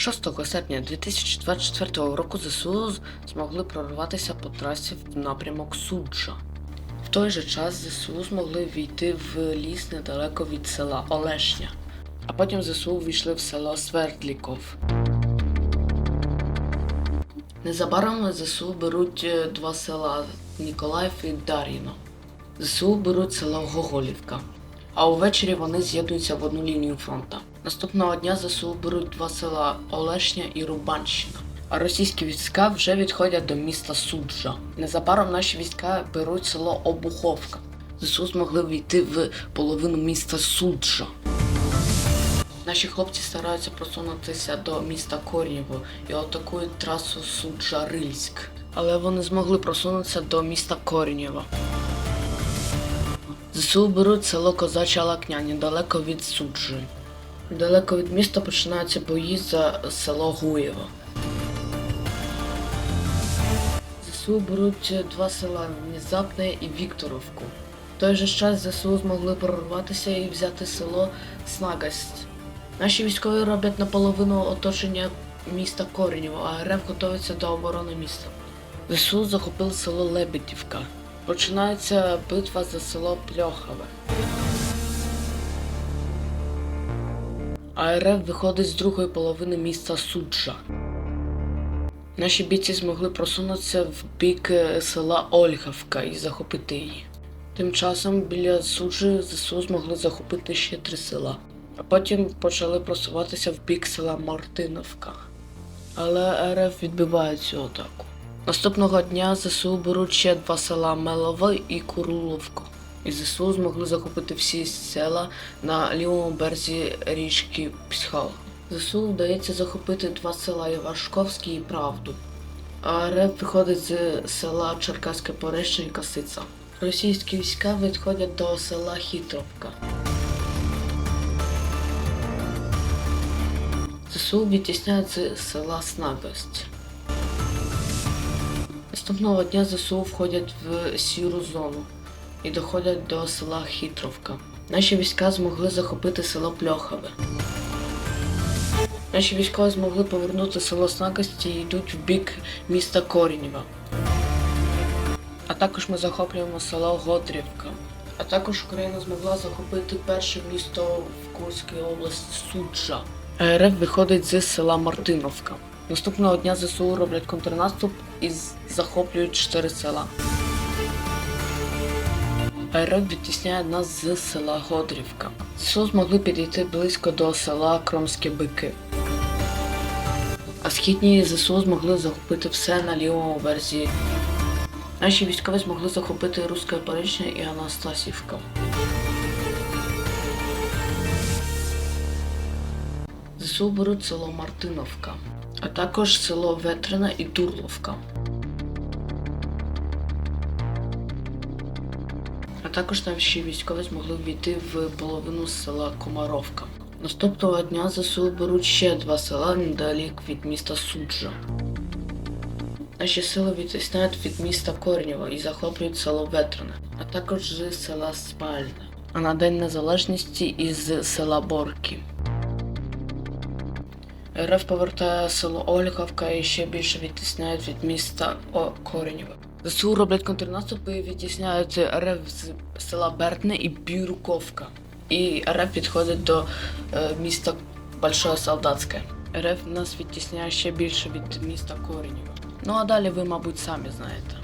6 серпня 2024 року ЗСУ змогли прорватися по трасі в напрямок Суджа. В той же час ЗСУ змогли війти в ліс недалеко від села Олешня, а потім ЗСУ війшли в село Свердліков. Незабаром ЗСУ беруть е, два села Ніколаїв і Дар'їно. ЗСУ беруть село Гоголівка, а увечері вони з'єднуються в одну лінію фронту. Наступного дня ЗСУ беруть два села Олешня і Рубанщина. А російські війська вже відходять до міста Суджа. Незабаром наші війська беруть село Обуховка. ЗСУ змогли війти в половину міста Суджа. Наші хлопці стараються просунутися до міста Корніво і атакують трасу Суджа-Рильськ. Але вони змогли просунутися до міста Корніво. ЗСУ беруть село Козача Лакня недалеко від Суджі. Недалеко від міста починаються бої за село Гуєво. ЗСУ беруть два села Внезапне і Вікторовку. В той же час ЗСУ змогли прорватися і взяти село Снагость. Наші військові роблять наполовину оточення міста Коренєво, а РФ готується до оборони міста. ЗСУ захопили село Лебедівка. Починається битва за село Пльохове. А РФ виходить з другої половини міста Суджа. Наші бійці змогли просунутися в бік е, села Ольгавка і захопити її. Тим часом біля Суджі ЗСУ змогли захопити ще три села, а потім почали просуватися в бік села Мартиновка. Але РФ відбиває цю атаку. Наступного дня ЗСУ беруть ще два села Мелове і Куруловку. І ЗСУ змогли захопити всі села на лівому березі річки Псхал. ЗСУ вдається захопити два села Івашковський і Правду. А РФ виходить з села Черкаське Пореща і Касиця. Російські війська відходять до села Хитровка. ЗСУ відтісняють з села Снагость. Наступного дня ЗСУ входять в сіру зону і доходять до села Хитровка. Наші війська змогли захопити село Пльохове. Наші військові змогли повернути село Снагості і йдуть в бік міста Корінєва. А також ми захоплюємо село Годрівка. А також Україна змогла захопити перше місто в Курській області Суджа. РФ виходить з села Мартиновка. Наступного дня ЗСУ роблять контрнаступ і захоплюють чотири села. РФ відтісняє нас з села Годрівка. ЗСУ змогли підійти близько до села Кромські Бики. А східні ЗСУ змогли захопити все на лівому березі. Наші військові змогли захопити Руське Порічне і Анастасівка. ЗСУ беруть село Мартиновка, а також село Ветрина і Турловка. А також наші військові змогли війти в половину села Комаровка. Наступного дня ЗСУ беруть ще два села недалік від міста Суджа. Наші сили відтісняють від міста Корнєва і захоплюють село Ветране, а також з села Спальне, а на День Незалежності із села Борки. РФ повертає село Ольговка і ще більше відтісняють від міста О- Коренєва. ЗСУ роблять контрнаступ і відтісняють РФ з села Бертне і Бірюковка. І РФ підходить до е, міста Большое Солдатське. РФ нас відтісняє ще більше від міста Коренєва. Ну а далі ви, мабуть, самі знаєте.